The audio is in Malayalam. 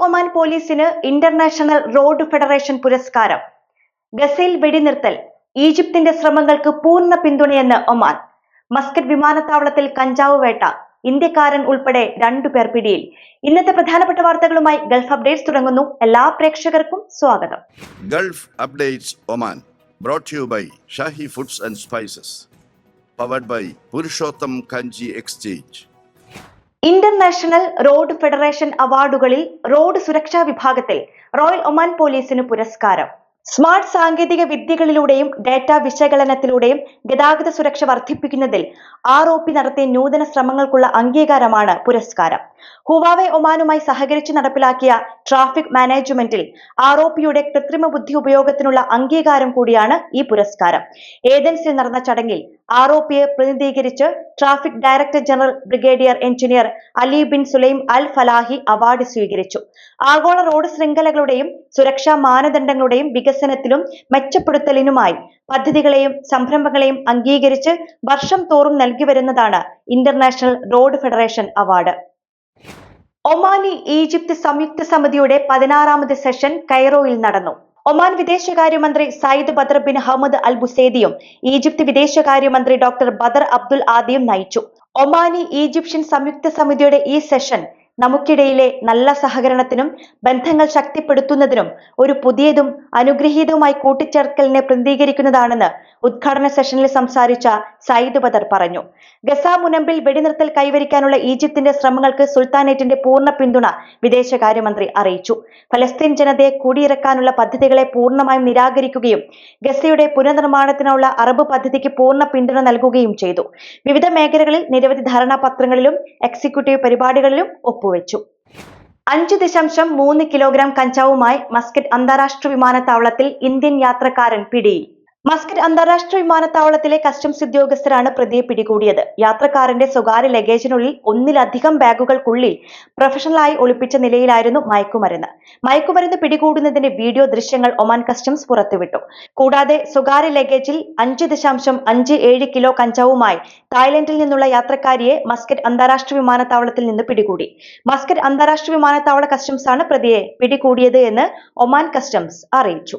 ഒമാൻ പോലീസിന് ഇന്റർനാഷണൽ റോഡ് ഫെഡറേഷൻ പുരസ്കാരം. ഗസയിൽ വെടിനിർത്തൽ ഈജിപ്തിന്റെ ശ്രമങ്ങൾക്ക് പൂർണ പിന്തുണയെന്ന് ഒമാൻ. മസ്കറ്റ് വിമാനത്താവളത്തിൽ കഞ്ചാവ് വേട്ട ഇന്ത്യക്കാരൻ ഉൾപ്പെടെ രണ്ടു പേർ പിടിയിൽ. ഇന്നത്തെ പ്രധാനപ്പെട്ട വാർത്തകളുമായി ഗൾഫ് അപ്ഡേറ്റ്സ് തുടങ്ങുന്നു. എല്ലാ പ്രേക്ഷകർക്കും സ്വാഗതം. Gulf updates Oman brought you by Shahi foods and spices powered by Purushottam Kanji exchange. International road federation അവാർഡുകളിൽ road സുരക്ഷാ വിഭാഗത്തിൽ റോയൽ ഒമാൻ പോലീസിന് പുരസ്കാരം. സ്മാർട്ട് സാങ്കേതിക വിദ്യകളിലൂടെയും ഡാറ്റ വിശകലനത്തിലൂടെയും ഗതാഗത സുരക്ഷ വർദ്ധിപ്പിക്കുന്നതിൽ ആർ ഒ പി നടത്തിയ നൂതന ശ്രമങ്ങൾക്കുള്ള അംഗീകാരമാണ് പുരസ്കാരം. ഹുവാവെ ഒമാനുമായി സഹകരിച്ച് നടപ്പിലാക്കിയ ട്രാഫിക് മാനേജ്മെന്റിൽ ആർ ഒ പിയുടെ കൃത്രിമ ബുദ്ധി ഉപയോഗത്തിനുള്ള അംഗീകാരം കൂടിയാണ് ഈ പുരസ്കാരം. ഏതൻസിൽ നടന്ന ചടങ്ങിൽ ആർ ഒ പിയെ പ്രതിനിധീകരിച്ച് traffic director general brigadier engineer Ali bin Sulaim Al Falahi award സ്വീകരിച്ചു. ആഗോള റോഡ് ശൃംഖലകളുടെയും സുരക്ഷാ മാനദണ്ഡങ്ങളുടെയും വികസനത്തിലും മെച്ചപ്പെടുത്തലിനുമായി പദ്ധതികളെയും സംരംഭങ്ങളെയും അംഗീകരിച്ച് വർഷം തോറും നൽകി വരുന്നതാണ് international road federation award. Omani Egypt സംയുക്ത സമിതിയുടെ പതിനാറാമത് സെഷൻ കൈറോയിൽ നടന്നു. ഒമാൻ വിദേശകാര്യമന്ത്രി Sayyid Badr bin Hamad Al ബുസേദിയും Egypt വിദേശകാര്യമന്ത്രി ഡോക്ടർ ബദർ അബ്ദുൽ ആദിയും നയിച്ചു. ഒമാനി ഈജിപ്ഷ്യൻ സംയുക്ത സമിതിയുടെ ഈ സെഷൻ നമുക്കിടയിലെ നല്ല സഹകരണത്തിനും ബന്ധങ്ങൾ ശക്തിപ്പെടുത്തുന്നതിനും ഒരു പുതിയതും അനുഗ്രഹീതവുമായി കൂട്ടിച്ചേർക്കലിനെ പ്രതിനിധീകരിക്കുന്നതാണെന്ന് ഉദ്ഘാടന സെഷനിൽ സംസാരിച്ച സയ്യിദ് ബദർ പറഞ്ഞു. ഗസ മുനമ്പിൽ വെടിനിർത്തൽ കൈവരിക്കാനുള്ള ഈജിപ്തിന്റെ ശ്രമങ്ങൾക്ക് സുൽത്താനേറ്റിന്റെ പൂർണ പിന്തുണ വിദേശകാര്യമന്ത്രി അറിയിച്ചു. ഫലസ്തീൻ ജനതയെ കൂടിയിറക്കാനുള്ള പദ്ധതികളെ പൂർണമായും നിരാകരിക്കുകയും ഗസയുടെ പുനർനിർമ്മാണത്തിനുള്ള അറബ് പദ്ധതിക്ക് പൂർണ പിന്തുണ നൽകുകയും ചെയ്തു. വിവിധ മേഖലകളിൽ നിരവധി ധാരണാപത്രങ്ങളിലും എക്സിക്യൂട്ടീവ് പരിപാടികളിലും ഒപ്പുവെച്ചു അഞ്ച് ദശാംശം മൂന്ന് കിലോഗ്രാം കഞ്ചാവുമായി മസ്കറ്റ് അന്താരാഷ്ട്ര വിമാനത്താവളത്തിൽ ഇന്ത്യൻ യാത്രക്കാരൻ പിടിയിൽ. മസ്കറ്റ് അന്താരാഷ്ട്ര വിമാനത്താവളത്തിലെ കസ്റ്റംസ് ഉദ്യോഗസ്ഥരാണ് പ്രതിയെ പിടികൂടിയത്. യാത്രക്കാരന്റെ സ്വകാര്യ ലഗേജിനുള്ളിൽ ഒന്നിലധികം ബാഗുകൾക്കുള്ളിൽ പ്രൊഫഷണലായി ഒളിപ്പിച്ച നിലയിലായിരുന്നു മയക്കുമരുന്ന്. മയക്കുമരുന്ന് പിടികൂടുന്നതിന്റെ വീഡിയോ ദൃശ്യങ്ങൾ ഒമാൻ കസ്റ്റംസ് പുറത്തുവിട്ടു. കൂടാതെ സ്വകാര്യ ലഗേജിൽ അഞ്ച് ദശാംശം അഞ്ച് ഏഴ് കിലോ കഞ്ചാവുമായി തായ്ലൻഡിൽ നിന്നുള്ള യാത്രക്കാരിയെ മസ്കറ്റ് അന്താരാഷ്ട്ര വിമാനത്താവളത്തിൽ നിന്ന് പിടികൂടി. മസ്കറ്റ് അന്താരാഷ്ട്ര വിമാനത്താവള കസ്റ്റംസ് ആണ് പ്രതിയെ പിടികൂടിയത് എന്ന് ഒമാൻ കസ്റ്റംസ് അറിയിച്ചു.